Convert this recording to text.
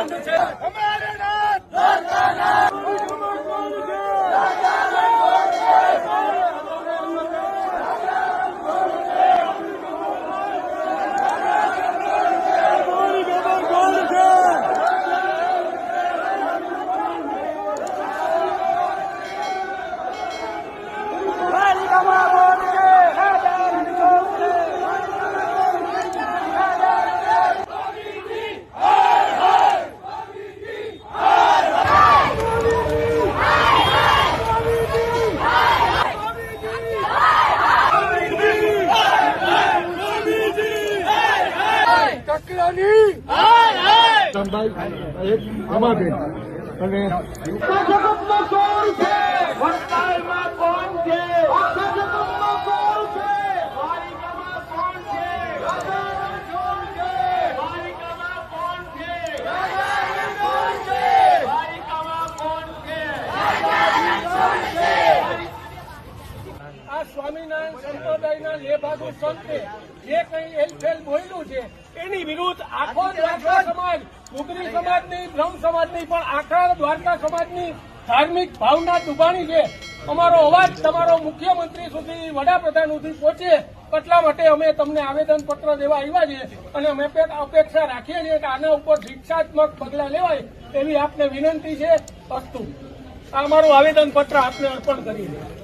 Stand the chair. Rambhai એક રમાબેન અને સ્વામિનારાયણ સંપ્રદાયના લેભાગુ સંતે જે કઈ હેલફેલ બોલ્યું છે એની વિરુદ્ધ આખો દ્વારકા સમાજ કુકરી સમાજ નહીં બ્રહ્મ સમાજની પણ આખા દ્વારકા સમાજની ધાર્મિક ભાવના દુભાણી છે. અમારો અવાજ તમારો મુખ્યમંત્રી સુધી વડાપ્રધાન સુધી પહોંચે એટલા માટે અમે તમને આવેદન પત્ર દેવા આવ્યા છીએ અને અમે અપેક્ષા રાખીએ છીએ કે આના ઉપર શિક્ષાત્મક પગલાં લેવાય એવી આપને વિનંતી છે. અસ્તુ. આ અમારું આવેદન પત્ર આપને અર્પણ કરીએ